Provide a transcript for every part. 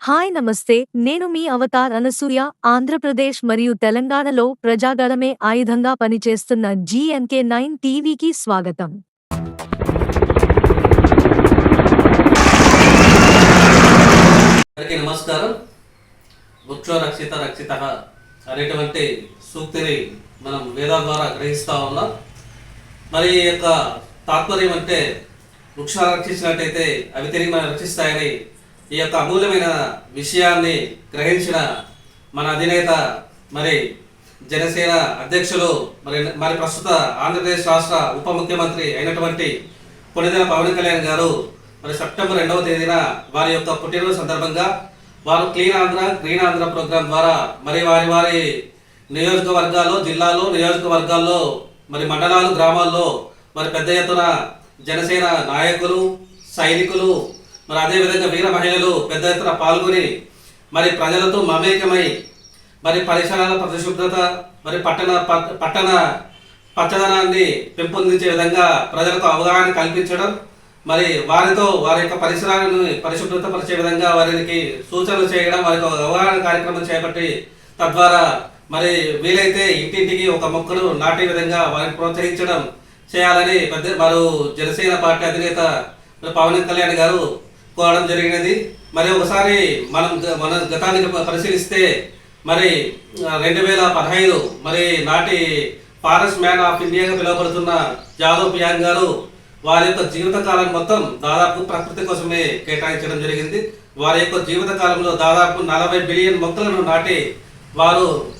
Hi నమస్తే. నేను మీ Avatar Anasuya Andhra Pradesh మరియు తెలంగాణలో ప్రజాగళమే ఆయుధంగా పనిచేస్తున్న జీఎంకే నైన్ టీవీకి స్వాగతం. నమస్కారం. వృక్షో రక్షిత రక్షిత అనేటువంటి సూక్తిని మనం వేదం ద్వారా గ్రహిస్తా ఉన్నాం. మరి ఈ యొక్క తాత్పర్యం అంటే వృక్షాలు రక్షించినట్టయితే అవి తిరిగి మనం రక్షిస్తాయని ఈ యొక్క అమూల్యమైన విషయాన్ని గ్రహించిన మన అధినేత మరి జనసేన అధ్యక్షులు మరి మరి ప్రస్తుత ఆంధ్రప్రదేశ్ రాష్ట్ర ఉప ముఖ్యమంత్రి అయినటువంటి కొనిదెల పవన్ కళ్యాణ్ గారు మరి సెప్టెంబర్ రెండవ తేదీన వారి యొక్క పుట్టినరోజు సందర్భంగా వారు clean Andhra green Andhra programme ద్వారా మరి వారి వారి నియోజకవర్గాల్లో జిల్లాలో నియోజకవర్గాల్లో మరి మండలాలు గ్రామాల్లో మరి పెద్ద ఎత్తున జనసేన నాయకులు సైనికులు మరి అదేవిధంగా వీర మహిళలు పెద్ద ఎత్తున పాల్గొని మరి ప్రజలతో మమేకమై మరి పరిసరాల పరిశుభ్రత మరి పట్టణ పట్టణ పచ్చదనాన్ని పెంపొందించే విధంగా ప్రజలకు అవగాహన కల్పించడం మరి వారితో వారి యొక్క పరిసరాలను పరిశుభ్రత పరిచే విధంగా వారికి సూచనలు చేయడం వారికి ఒక అవగాహన కార్యక్రమం చేపట్టి తద్వారా మరి వీలైతే ఇంటింటికి ఒక మొక్కను నాటే విధంగా వారిని ప్రోత్సహించడం చేయాలని పెద్ద వారు జనసేన పార్టీ అధినేత పవన్ కళ్యాణ్ గారు పోవడం జరిగినది. మరి ఒకసారి మనం గ- మన గతానికి పరిశీలిస్తే మరి రెండు వేల పదహైదు మరి నాటి ఫారెస్ట్ మ్యాన్ ఆఫ్ ఇండియాగా పిలువబడుతున్న జాదవ్ పియాంగ్ గారు వారి యొక్క జీవితకాలం మొత్తం దాదాపు ప్రకృతి కోసమే కేటాయించడం జరిగింది. వారి యొక్క జీవితకాలంలో దాదాపు నలభై బిలియన్ మొక్కలను నాటి వారు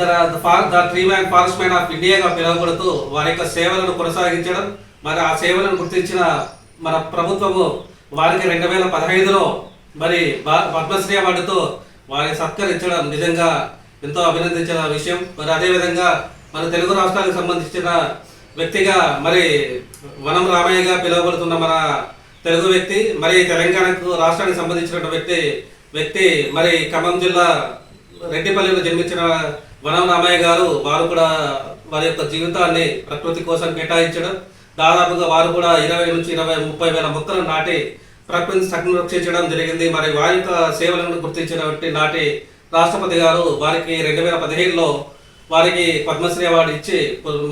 the tree man forest man of ఇండియాగా పిలువబడుతూ వారి యొక్క సేవలను కొనసాగించడం. మరి ఆ సేవలను గుర్తించిన మన ప్రభుత్వము వారికి రెండు వేల పదహైదులో మరి పద్మశ్రీ అవార్డుతో వారిని సత్కరించడం నిజంగా ఎంతో అభినందించిన విషయం. మరి అదేవిధంగా మన తెలుగు రాష్ట్రానికి సంబంధించిన వ్యక్తిగా మరి వనం రామయ్యగా పిలువబడుతున్న మన తెలుగు వ్యక్తి మరి తెలంగాణకు రాష్ట్రానికి సంబంధించిన వ్యక్తి వ్యక్తి మరి ఖమ్మం జిల్లా రెడ్డిపల్లిలో జన్మించిన వనం రామయ్య గారు వారు కూడా వారి యొక్క జీవితాన్ని ప్రకృతి కోసం కేటాయించడం దాదాపుగా వారు కూడా ఇరవై నుంచి ఇరవై ముప్పై వేల మొక్కలు నాటి ప్రకృతిని సంరక్షించడం జరిగింది. మరి వారి యొక్క సేవలను గుర్తించినటువంటి నాటి రాష్ట్రపతి గారు వారికి రెండు వేల పదిహేడులో వారికి పద్మశ్రీ అవార్డు ఇచ్చి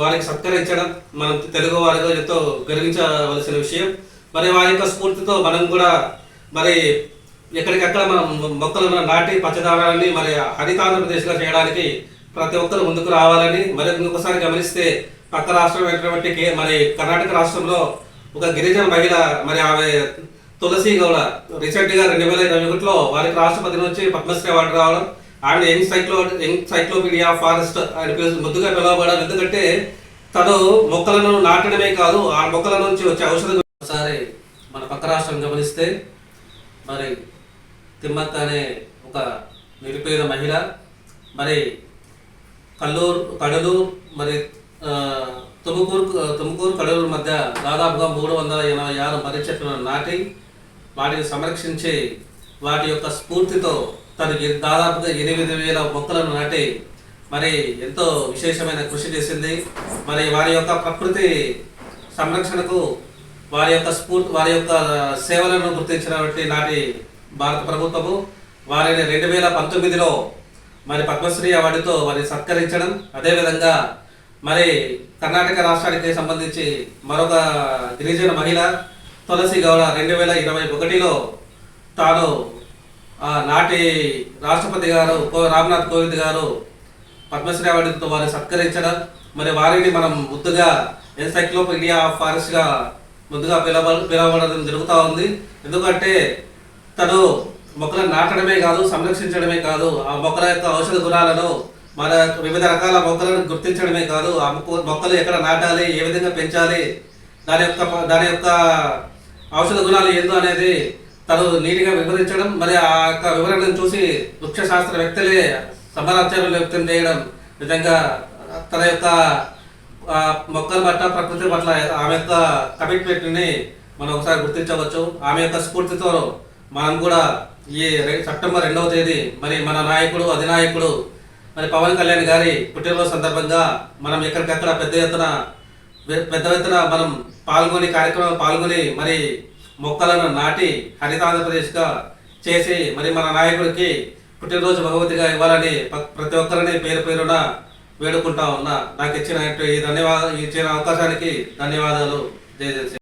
వారికి సత్కరించడం మనం తెలుగు వారితో ఎంతో గర్వించవలసిన విషయం. మరి వారి యొక్క స్ఫూర్తితో మనం కూడా మరి ఎక్కడికక్కడ మనం మొక్కలను నాటి పచ్చదారాన్ని మరి హరితాంధ్రప్రదేశ్గా చేయడానికి ప్రతి ఒక్కరు ముందుకు రావాలని మరి ఇంకొకసారి గమనిస్తే పక్క రాష్ట్రం అయినటువంటి కే- మరి కర్ణాటక రాష్ట్రంలో ఒక గిరిజన మహిళ మరి ఆమె తులసి గౌడ రీసెంట్గా రెండు వేల ఇరవై ఒకటిలో వారికి రాష్ట్రపతి నుంచి పద్మశ్రీ అవార్డు రావడం ఆమె young cyclo young cyclopedia forest ఆయన పేరు ముద్దుగా పిలవబడడం. ఎందుకంటే తను మొక్కలను నాటడమే కాదు ఆ మొక్కల నుంచి వచ్చే ఔషధం ఒకసారి మన పక్క రాష్ట్రం గమనిస్తే మరి తిమ్మక్క అనే ఒక నిరుపేద మహిళ మరి కల్లూరు కడలూరు మరి తుముకూరు తుముకూరు కడలూరు మధ్య దాదాపుగా మూడు వందల ఎనభై ఆరు మర్రి చెట్లను నాటి వాటిని సంరక్షించి వాటి యొక్క స్ఫూర్తితో తను దాదాపుగా ఎనిమిది వేల మొక్కలను నాటి మరి ఎంతో విశేషమైన కృషి చేసింది. మరి వారి యొక్క ప్రకృతి సంరక్షణకు వారి యొక్క స్ఫూర్తి వారి యొక్క సేవలను గుర్తించినటువంటి నాటి భారత ప్రభుత్వము వారిని రెండు వేల పంతొమ్మిదిలో మరి పద్మశ్రీ అవార్డుతో వారిని సత్కరించడం అదేవిధంగా మరి కర్ణాటక రాష్ట్రానికి సంబంధించి మరొక గిరిజన మహిళ తులసి గౌడ రెండు వేల ఇరవై ఒకటిలో తాను ఆ నాటి రాష్ట్రపతి గారు రామ్నాథ్ కోవింద్ గారు పద్మశ్రీ అవార్డుతో వారిని సత్కరించడం మరి వారిని మనం ముద్దుగా ఎన్సైక్లోపీడియా ఆఫ్ ఫారెస్ట్గా ముందుగా పిలవ పిలవడం జరుగుతూ ఉంది. ఎందుకంటే తను మొక్కలను నాటడమే కాదు సంరక్షించడమే కాదు ఆ మొక్కల యొక్క ఔషధ గుణాలను మన వివిధ రకాల మొక్కలను గుర్తించడమే కాదు ఆ మొక్క మొక్కలు ఎక్కడ నాటాలి ఏ విధంగా పెంచాలి దాని యొక్క దాని యొక్క ఔషధ గుణాలు ఏందో అనేది తను నీటిగా వివరించడం మరి ఆ యొక్క వివరణను చూసి వృక్ష శాస్త్ర వ్యక్తులే సమరాచార్యులు వ్యక్తం చేయడం విధంగా తన యొక్క మొక్కల పట్ల ప్రకృతి పట్ల ఆమె యొక్క కమిట్మెంట్ని మనం ఒకసారి గుర్తించవచ్చు. ఆమె యొక్క స్ఫూర్తితో మనం కూడా ఈ సెప్టెంబర్ రెండవ తేదీ మరి మన నాయకుడు అధినాయకుడు మరి పవన్ కళ్యాణ్ గారి పుట్టినరోజు సందర్భంగా మనం ఎక్కడికక్కడ పెద్ద ఎత్తున పెద్ద ఎత్తున మనం పాల్గొని కార్యక్రమం పాల్గొని మరి మొక్కలను నాటి హరిత ఆంధ్రప్రదేశ్గా చేసి మరి మన నాయకుడికి పుట్టినరోజు భగవతిగా ఇవ్వాలని ప్రతి ఒక్కరిని పేరు పేరున వేడుకుంటా ఉన్నా. నాకు ఇచ్చిన ఈ ధన్యవాదాలు ఇచ్చిన అవకాశానికి ధన్యవాదాలు. జయ జయ శ్రీ-